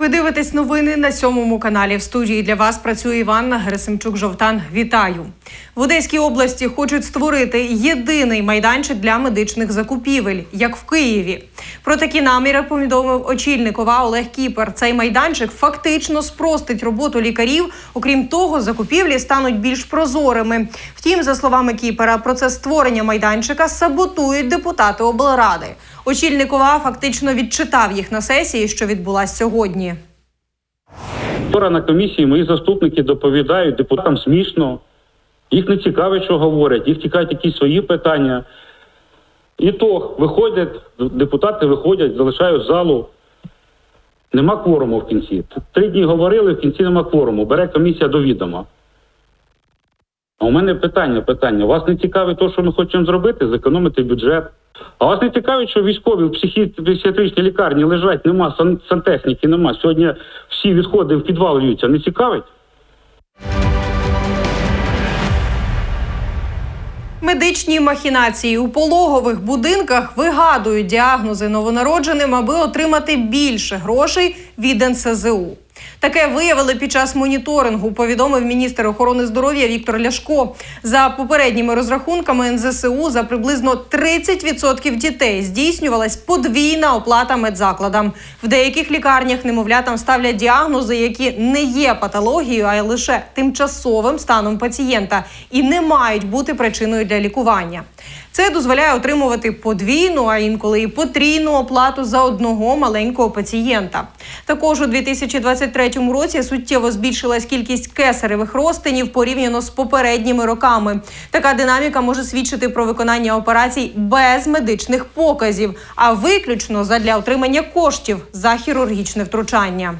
Ви дивитесь новини на сьомому каналі. В студії для вас працює Іванна Герасимчук Жовтан. Вітаю в Одеській області. Хочуть створити єдиний майданчик для медичних закупівель, як в Києві. Про такі наміри повідомив очільник ОВА Олег Кіпер. Цей майданчик фактично спростить роботу лікарів. Окрім того, закупівлі стануть більш прозорими. Втім, за словами Кіпера, процес створення майданчика саботують депутати облради. Очільник ОВА фактично відчитав їх на сесії, що відбулась сьогодні. Вчора на комісії мої заступники доповідають депутатам смішно. Їх не цікавить, що говорять, їх цікавить якісь свої питання. І то виходять, депутати виходять, залишають залу. Нема кворуму в кінці. Три дні говорили, в кінці нема кворуму. Бере комісія до відома. А у мене питання, питання. Вас не цікавить те, що ми хочемо зробити, зекономити бюджет. А вас не цікавить, що військові в психі- психіатричній лікарні лежать, нема сан- сантехніки, нема. Сьогодні всі відходи в підвал льються. Не цікавить? Медичні махінації у пологових будинках вигадують діагнози новонародженим, аби отримати більше грошей від НСЗУ. Таке виявили під час моніторингу, повідомив міністр охорони здоров'я Віктор Ляшко. За попередніми розрахунками НЗСУ за приблизно 30% дітей здійснювалась подвійна оплата медзакладам. В деяких лікарнях немовлятам ставлять діагнози, які не є патологією, а лише тимчасовим станом пацієнта і не мають бути причиною для лікування. Це дозволяє отримувати подвійну, а інколи і потрійну оплату за одного маленького пацієнта. Також у 2023 році суттєво збільшилась кількість кесаревих розтинів порівняно з попередніми роками. Така динаміка може свідчити про виконання операцій без медичних показів, а виключно задля отримання коштів за хірургічне втручання.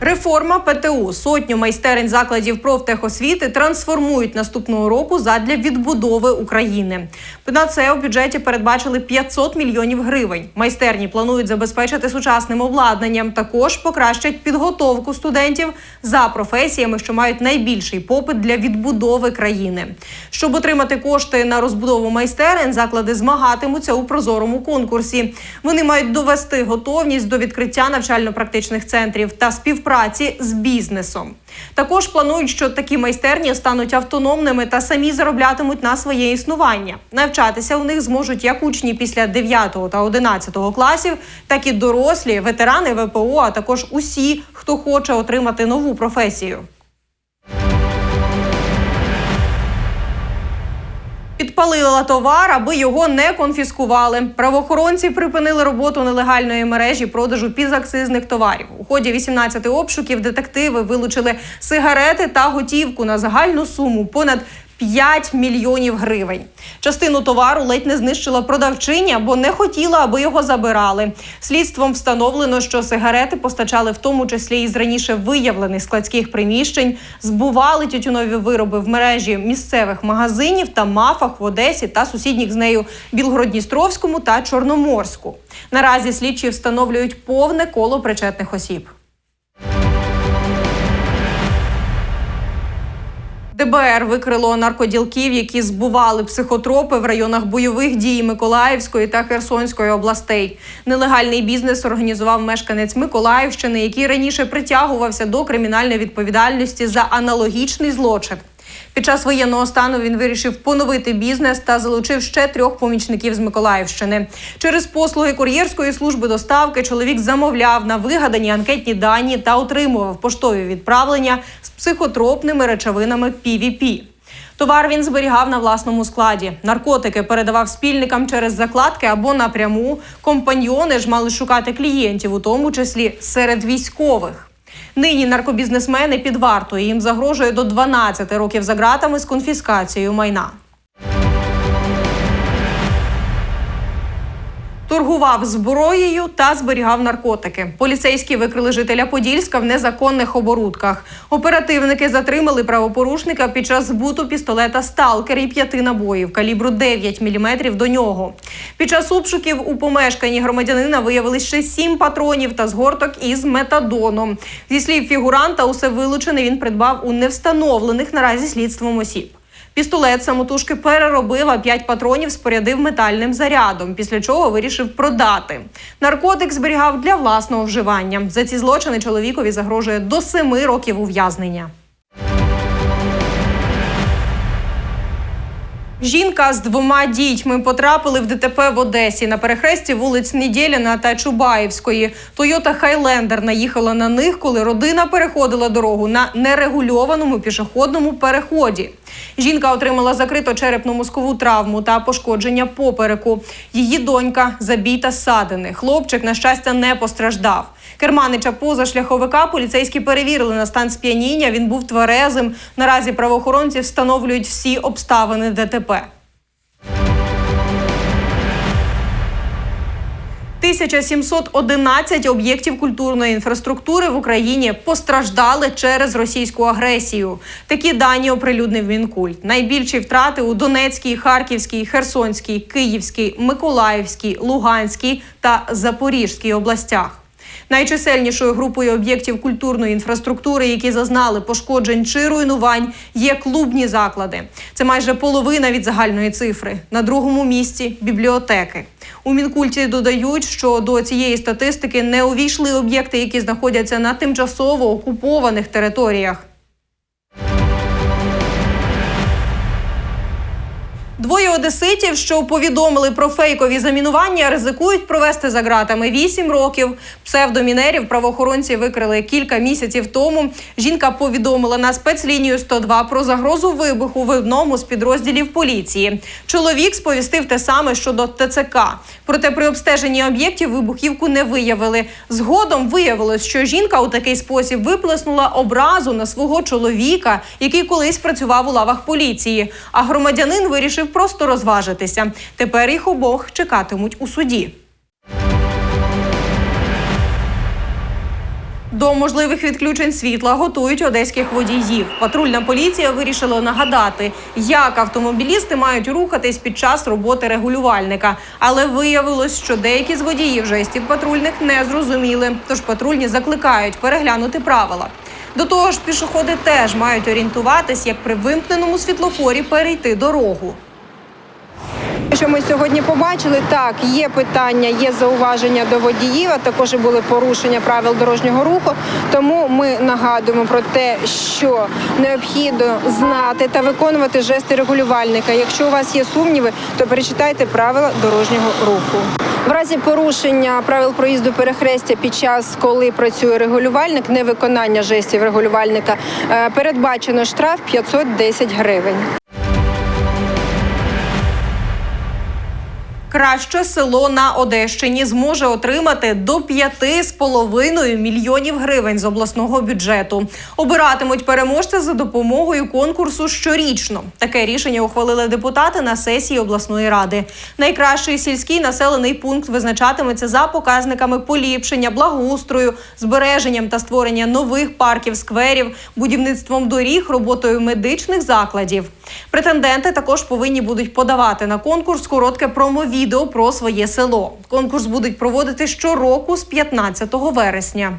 Реформа ПТУ сотню майстерень закладів профтехосвіти трансформують наступного року задля відбудови України. На це у бюджеті передбачили 500 мільйонів гривень. Майстерні планують забезпечити сучасним обладнанням. Також покращать підготовку студентів за професіями, що мають найбільший попит для відбудови країни. Щоб отримати кошти на розбудову майстерень, заклади змагатимуться у прозорому конкурсі. Вони мають довести готовність до відкриття навчально-практичних центрів та співпраці з бізнесом. Також планують, що такі майстерні стануть автономними та самі зароблятимуть на своє існування. Навчатися у них зможуть як учні після 9 та 11 класів, так і дорослі, ветерани ВПО, а також усі, хто хоче отримати нову професію. Підпалила товар, аби його не конфіскували. Правоохоронці припинили роботу нелегальної мережі продажу підакцизних товарів. У ході 18 обшуків детективи вилучили сигарети та готівку на загальну суму понад 5 мільйонів гривень. Частину товару ледь не знищила продавчиня, бо не хотіла, аби його забирали. Слідством встановлено, що сигарети постачали в тому числі із раніше виявлених складських приміщень, збували тютюнові вироби в мережі місцевих магазинів та мафах в Одесі та сусідніх з нею Білгородністровському та Чорноморську. Наразі слідчі встановлюють повне коло причетних осіб. ДБР викрило наркоділків, які збували психотропи в районах бойових дій Миколаївської та Херсонської областей. Нелегальний бізнес організував мешканець Миколаївщини, який раніше притягувався до кримінальної відповідальності за аналогічний злочин. Під час воєнного стану він вирішив поновити бізнес та залучив ще трьох помічників з Миколаївщини. Через послуги кур'єрської служби доставки чоловік замовляв на вигадані анкетні дані та отримував поштові відправлення з психотропними речовинами PVP. Товар він зберігав на власному складі. Наркотики передавав спільникам через закладки або напряму. Компаньйони ж мали шукати клієнтів, у тому числі серед військових. Нині наркобізнесмени під вартою. Їм загрожує до 12 років за ґратами з конфіскацією майна. Торгував зброєю та зберігав наркотики. Поліцейські викрили жителя Подільська в незаконних оборудках. Оперативники затримали правопорушника під час збуту пістолета Сталкер і п'яти набоїв калібру 9 мм до нього. Під час обшуків у помешканні громадянина виявилось ще сім патронів та згорток із метадоном. Зі слів фігуранта, усе вилучене він придбав у невстановлених наразі слідством осіб. Пістолет самотужки переробив, а п'ять патронів спорядив метальним зарядом, після чого вирішив продати. Наркотик зберігав для власного вживання. За ці злочини чоловікові загрожує до семи років ув'язнення. Жінка з двома дітьми потрапили в ДТП в Одесі на перехресті вулиць Недєліна та Чубаївської. Тойота Хайлендер наїхала на них, коли родина переходила дорогу на нерегульованому пішохідному переході. Жінка отримала закрито черепно-мозкову травму та пошкодження попереку. Її донька забіта ссадини. Хлопчик, на щастя, не постраждав. Керманича позашляховика поліцейські перевірили на стан сп'яніння. Він був тверезим. Наразі правоохоронці встановлюють всі обставини ДТП. 1711 об'єктів культурної інфраструктури в Україні постраждали через російську агресію. Такі дані оприлюднив Мінкульт. Найбільші втрати у Донецькій, Харківській, Херсонській, Київській, Миколаївській, Луганській та Запорізькій областях. Найчисельнішою групою об'єктів культурної інфраструктури, які зазнали пошкоджень чи руйнувань, є клубні заклади. Це майже половина від загальної цифри. На другому місці бібліотеки. У Мінкульті додають, що до цієї статистики не увійшли об'єкти, які знаходяться на тимчасово окупованих територіях. Двоє одеситів, що повідомили про фейкові замінування, ризикують провести за ґратами 8 років. Псевдомінерів правоохоронці викрили кілька місяців тому. Жінка повідомила на спецлінію 102 про загрозу вибуху в одному з підрозділів поліції. Чоловік сповістив те саме щодо ТЦК. Проте при обстеженні об'єктів вибухівку не виявили. Згодом виявилось, що жінка у такий спосіб виплеснула образу на свого чоловіка, який колись працював у лавах поліції. А громадянин вирішив просто розважитися. Тепер їх обох чекатимуть у суді. До можливих відключень світла готують одеських водіїв. Патрульна поліція вирішила нагадати, як автомобілісти мають рухатись під час роботи регулювальника. Але виявилось, що деякі з водіїв жестів патрульних не зрозуміли. Тож патрульні закликають переглянути правила. До того ж, пішоходи теж мають орієнтуватись, як при вимкненому світлофорі перейти дорогу. Що ми сьогодні побачили, так є питання, є зауваження до водіїв, а також були порушення правил дорожнього руху. Тому ми нагадуємо про те, що необхідно знати та виконувати жести регулювальника. Якщо у вас є сумніви, то перечитайте правила дорожнього руху. В разі порушення правил проїзду перехрестя під час, коли працює регулювальник, невиконання жестів регулювальника, е, передбачено штраф 510 гривень. Краще село на Одещині зможе отримати до 5,5 мільйонів гривень з обласного бюджету. Обиратимуть переможця за допомогою конкурсу щорічно. Таке рішення ухвалили депутати на сесії обласної ради. Найкращий сільський населений пункт визначатиметься за показниками поліпшення, благоустрою, збереженням та створення нових парків, скверів, будівництвом доріг, роботою медичних закладів. Претенденти також повинні будуть подавати на конкурс коротке промо-відео про своє село. Конкурс будуть проводити щороку з 15 вересня.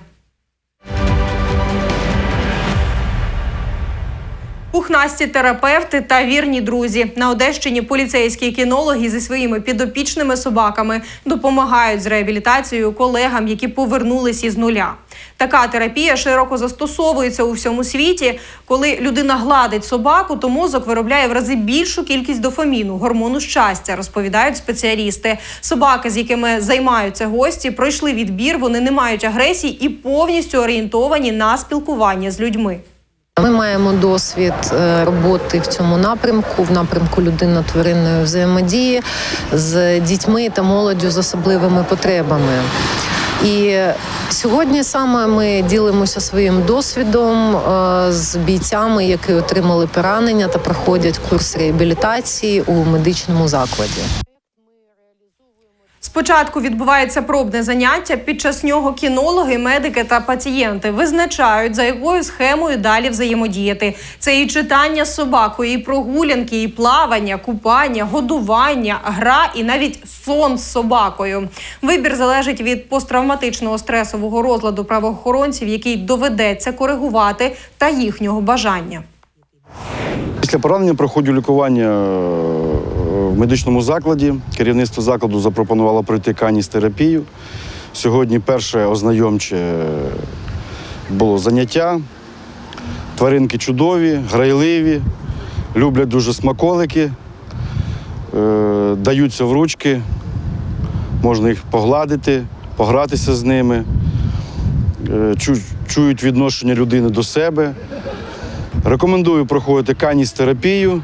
Пухнасті терапевти та вірні друзі на Одещині поліцейські кінологи зі своїми підопічними собаками допомагають з реабілітацією колегам, які повернулись із нуля. Така терапія широко застосовується у всьому світі. Коли людина гладить собаку, то мозок виробляє в рази більшу кількість дофаміну, гормону щастя, розповідають спеціалісти. Собаки, з якими займаються гості, пройшли відбір, вони не мають агресії і повністю орієнтовані на спілкування з людьми. Ми маємо досвід е, роботи в цьому напрямку, в напрямку людинно-тваринної взаємодії з дітьми та молоддю з особливими потребами. І сьогодні саме ми ділимося своїм досвідом е, з бійцями, які отримали поранення та проходять курс реабілітації у медичному закладі. Спочатку відбувається пробне заняття. Під час нього кінологи, медики та пацієнти визначають, за якою схемою далі взаємодіяти. Це і читання з собакою, і прогулянки, і плавання, купання, годування, гра, і навіть сон з собакою. Вибір залежить від посттравматичного стресового розладу правоохоронців, який доведеться коригувати, та їхнього бажання. Після поранення проходжу лікування е, в медичному закладі. Керівництво закладу запропонувало пройти каністерапію. Сьогодні перше ознайомче було заняття. Тваринки чудові, грайливі, люблять дуже смаколики, е, даються в ручки, можна їх погладити, погратися з ними, е, чують відношення людини до себе. Рекомендую проходити каністерапію